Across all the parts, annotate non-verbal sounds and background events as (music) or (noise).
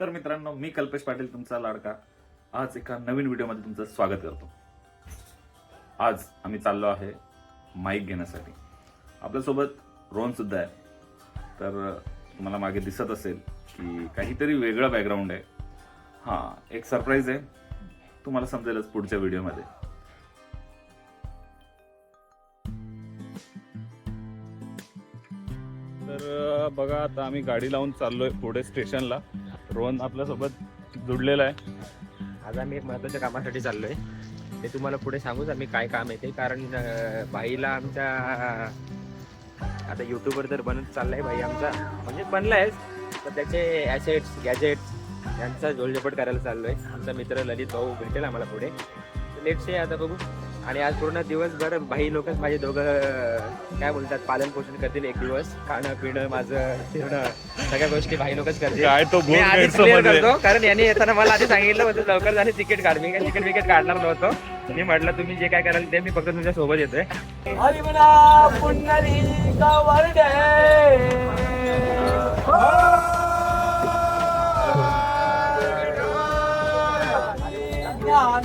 तर मित्रांनो मी कल्पेश पाटील तुमचा लाडका. आज एका नवीन व्हिडिओमध्ये तुमचं स्वागत करतो. आज आम्ही चाललो आहे माईक घेण्यासाठी. आपल्यासोबत रोहन सुद्धा आहे. तर तुम्हाला मागे दिसत असेल की काहीतरी वेगळं बॅकग्राऊंड आहे. हां एक सरप्राईज आहे. तुम्हाला समजेलच पुढच्या व्हिडिओमध्ये. तर बघा आता आम्ही गाडी लावून चाललोय पुढे स्टेशनला. रोहन आपल्यासोबत जुडलेला आहे. आज आम्ही एक महत्त्वाच्या कामासाठी चाललोय. ते तुम्हाला पुढे सांगूच आम्ही काय काम आहे ते. कारण अं, आमच्या आता युट्यूबवर तर बनत चाललाय भाई आमचा. म्हणजे बनलाय. तर त्याचे ॲसेट्स गॅजेट्स यांचा झोलझपट करायला चाललोय. आमचा मित्र ललित भाऊ भेटेल आम्हाला पुढे. लेटचे आता बघू. आणि आज पूर्ण दिवसभर भाई लोकच माझे दोघं काय बोलतात पालन पोषण करतील एक दिवस. खाणं पिणं माझं फिरणं सगळ्या गोष्टी भाई लोकच करतील. काय तो मी आधीच clear करतो कारण यांनी येताना मला आधी सांगितलं होतं लवकर झाले तिकीट काढ. मी काय तिकीट विकेट काढणार नव्हतो. मी म्हटलं तुम्ही जे काय कराल ते मी फक्त तुमच्यासोबत येतोय. हरिमना पुंडलिका वरदे ज्ञान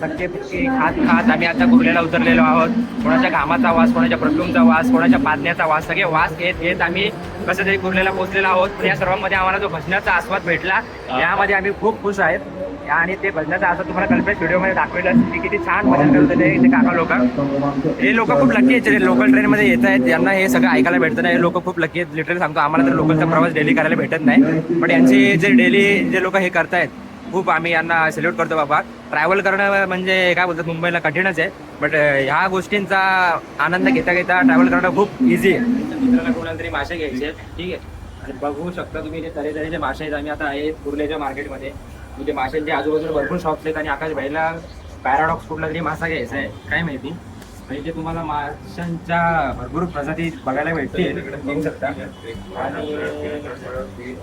धक्के आम्ही खात खात आम्ही आता कुर्ल्याला उतरलेलो आहोत. कोणाच्या घामाचा वास कोणाच्या परफ्यूमचा वास कोणाच्या पाजण्याचा वास सगळे वास येत येत आम्ही कसं तरी कुर्ल्याला पोहोचलेलो आहोत. पण या सर्वांमध्ये आम्हाला जो भजनाचा आस्वाद भेटला यामध्ये आम्ही खूप खुश आहेत. आणि ते भजनाचा आस्वाद तुम्हाला कल्पेश व्हिडिओमध्ये दाखवलं की किती छान भजन करत होते ते काका लोक. हे लोक खूप लकी आहेत. जे लोकल ट्रेनमध्ये येत आहेत यांना हे सगळं ऐकायला भेटतं नाही. हे लोक खूप लकी आहेत. लिटरली सांगतो आम्हाला तर लोकलचा प्रवास डेली करायला भेटत नाही. पण यांचे जे डेली जे लोक हे करतायत खूप आम्ही यांना सल्यूट करतो बाबा. ट्रॅव्हल करणं म्हणजे काय बोलतात मुंबईला कठीणच आहे. बट ह्या गोष्टींचा आनंद घेता घेता ट्रॅव्हल करणं खूप इझी आहे. मित्राला कोणाला तरी मासे घ्यायचे आहेत, ठीक आहे. आणि बघू शकता तुम्ही जे तरे तऱ्हेचे मासे आहेत आम्ही आता आहे कुर्ल्याच्या मार्केटमध्ये. म्हणजे माशांचे आजूबाजूला भरपूर शॉप्स आहेत आणि आकाश भाईला पॅराडॉक्स कुठला तरी मासा घ्यायचा आहे. काय माहिती? म्हणजे तुम्हाला माशांच्या भरपूर प्रजाती बघायला भेटतील. बघू शकता. आणि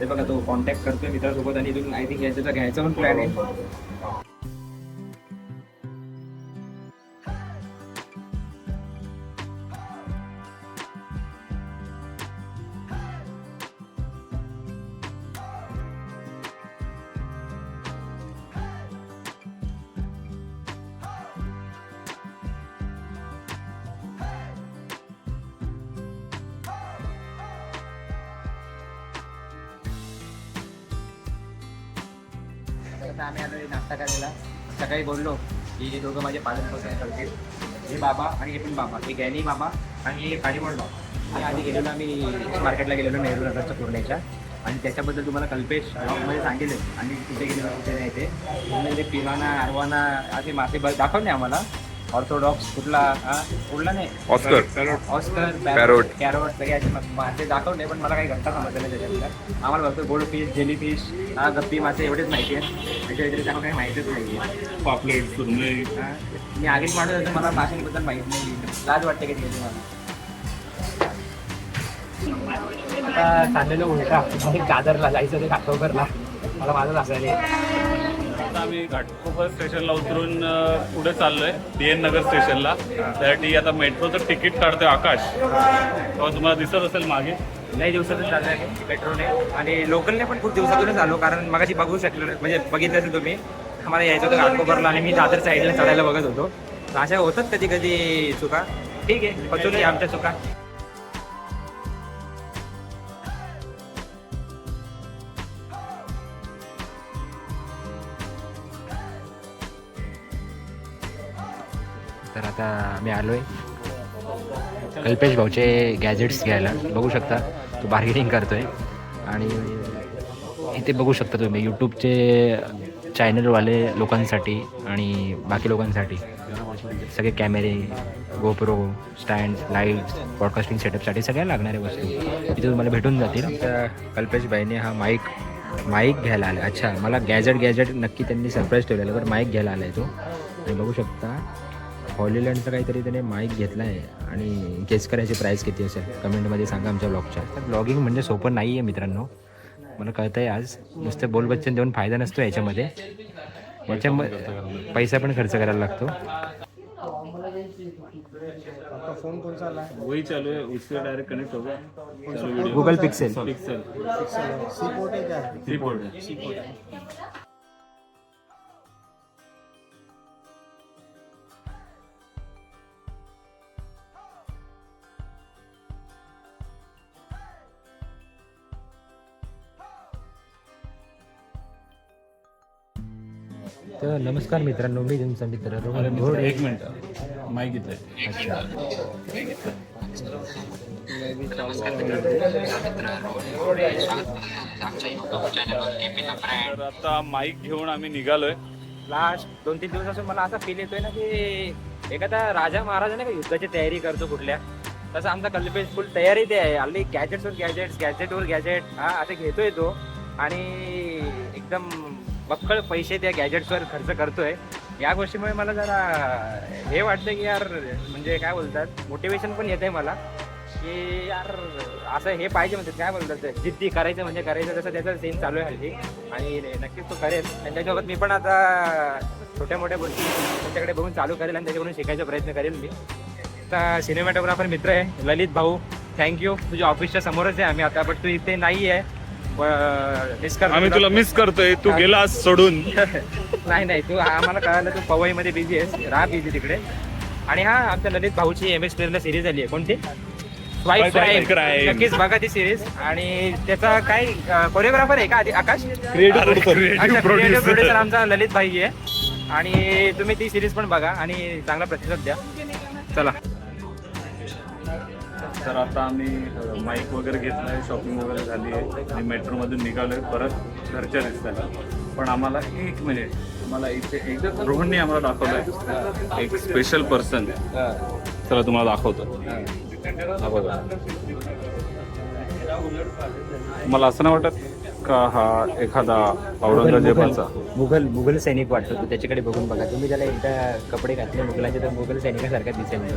ते बघा तो कॉन्टॅक्ट करतोय मित्रासोबत आणि इथून आय थिंक घ्यायचं घ्यायचा पण प्लॅन आहे. आता आम्ही आलो नाश्ता करायला. सकाळी बोललो की हे दोघं माझे पालन पोषण करतील. हे बाबा आणि हे पण बाबा हे गॅनी बाबा आणि हे काळीमोड बाबा. आणि आधी गेलेलो आम्ही मार्केटला गेलेलो नेहरू नगरच्या पूर्णेच्या आणि त्याच्याबद्दल तुम्हाला कल्पेशमध्ये सांगितलं. आणि कुठे गेलेलो कुठे नाही ते. म्हणजे पिवाना आरवाना असे मासे दाखवले आम्हाला. ऑर्थोडॉक्स कुठला हा? कुठला नाही. ऑस्कर. Oscar Parrot. कॅरोट सगळे असे मा- मासे दाखवले पण मला काही घंटा समजलं नाही त्याच्यातलं आम्हाला फक्त गोल्ड फिश जेली फिश हा गप्पी मासे एवढेच माहिती आहे. त्याच्या व्यतिरिक्त आम्हाला काही माहितीच नाही आहे. पापलेट सुरमई. हा. मी आगीच माणूस होतो मला माशांबद्दल माहीत नाही लाज वाटते कधी कधी मला. आता चाललेलो उलटा दादरला जायचं ते घाटकोपरला मला माझं असायला. आता आम्ही घाटकोपर स्टेशनला उतरून पुढे चाललोय डी एन नगर स्टेशनला. त्यासाठी आता मेट्रोचं तिकीट काढतोय आकाश. तेव्हा तुम्हाला दिसत असेल मागे. लई दिवसातून चालू आहे मेट्रोने. आणि लोकलने पण खूप दिवसातूनच आलो कारण मगाशी बघू शकलो म्हणजे बघितलं असेल तुम्ही आम्हाला यायचं होतं घाटकोपरला आणि मी दादर साईडला चढायला बघत होतो. अशा होतात कधी कधी चुका. ठीक आहे पचून आमच्या चुका. तर आता मी आलो आहे कल्पेश भाऊचे गॅजेट्स घ्यायला. बघू शकता तो बार्गेनिंग आहे आणि इथे बघू शकता तुम्ही यूट्यूबचे चॅनलवाले लोकांसाठी आणि बाकी लोकांसाठी सगळे कॅमेरे गोप्रो स्टँड लाईट्स ब्रॉडकास्टिंग सेटअपसाठी सगळ्या लागणाऱ्या वस्तू इथे तुम्हाला भेटून जातील. तर कल्पेश भाईने हा माईक माईक घ्यायला आला अच्छा मला गॅजेट गॅजेट नक्की त्यांनी सरप्राईज ठेवलेलं बरं माईक घ्यायला आला आहे तो. आणि बघू शकता हॉलीलँडचा काहीतरी त्याने माईक घेतला आहे आणि गेस करायची प्राईस किती असेल? कमेंटमध्ये सांगा आमच्या ब्लॉगच्या तर ब्लॉगिंग म्हणजे सोपं नाही आहे मित्रांनो. मला कळतं आहे आज. नुसतं बोलबच्चन देऊन फायदा नसतो याच्यामध्ये. याच्यामध्ये पैसा पण खर्च करायला लागतो. वही चालू है उससे डायरेक्ट कनेक्ट होगा. Google pixel pixel C port है तर नमस्कार मित्रांनो मी तुमचा मित्र रोहन घोडे. एक मिनिट. माईक घेतलंय अच्छा. तर आता माईक घेऊन आम्ही निघालोय. लास्ट दोन तीन दिवसापासून मला असा फील येतोय ना की एखादा राजा महाराजा का युद्धाची तयारी करतो कुठल्या? तसं आमचा कल्पेश फुल तयारी ते आहे. हल्ली गॅजेट्सवर गॅजेट्स गॅजेटवर गॅजेट हा आता घेतोय तो. आणि एकदम बक्कळ पैसे त्या गॅजेट्सवर खर्च करतोय. या गोष्टीमुळे मला जरा हे वाटतं की यार म्हणजे काय बोलतात मोटिवेशन पण येते मला. की यार असं हे पाहिजे म्हणजे काय बोलतात जिद्दी करायचं म्हणजे करायचं तसं त्याचा सीन चालू आहे हल्ली. आणि नक्कीच तो करेल. आणि त्याच्यासोबत मी पण आता छोट्या मोठ्या गोष्टी त्याच्याकडे बघून चालू करेल आणि त्याच्याकडून शिकायचा प्रयत्न करेल मी. आता सिनेमॅटोग्राफर मित्र आहे ललित भाऊ. थँक्यू तुझ्या ऑफिसच्या समोरच आहे आम्ही आता पण तू इथे नाही आहे मिस कर आम्ही तुला मिस करतोय. तू गेलास सोडून. (laughs) नाही नाही तू आम्हाला कळालं तू पवईमध्ये बिझी आहेस. राहा बिझी तिकडे. आणि हा आमच्या ललित भाऊची एम एस प्लेअरला सिरीज आली आहे. कोणती? Swipe Crime. नक्कीच बघा ती सिरीज आणि त्याचा काय कोरिओग्राफर आहे का आधी? आकाश? अच्छा प्रोड्युसर आमचा ललित भाई आहे. आणि तुम्ही ती सिरीज पण बघा आणि चांगला प्रतिसाद द्या. चला. तर आता आम्ही माईक वगैरे घेतलाय शॉपिंग वगैरे झाली आहे. आणि मेट्रोमधून निघालोय परत घरच्या रस्त्याला पण आम्हाला एक मिनिट मला इथे एक रोहनने आम्हाला दाखवलंय एक स्पेशल पर्सन चला तुम्हाला दाखवतो. बघा. मला असं नाही वाटत का हा एखादा औरंगजेबाचा? मुघल मुघल सैनिक वाटतो. त्याच्याकडे बघून बघा. तुम्ही त्याला एकदा कपडे घातले मुघलाचे तर मुघल सैनिकासारखा दिसेल.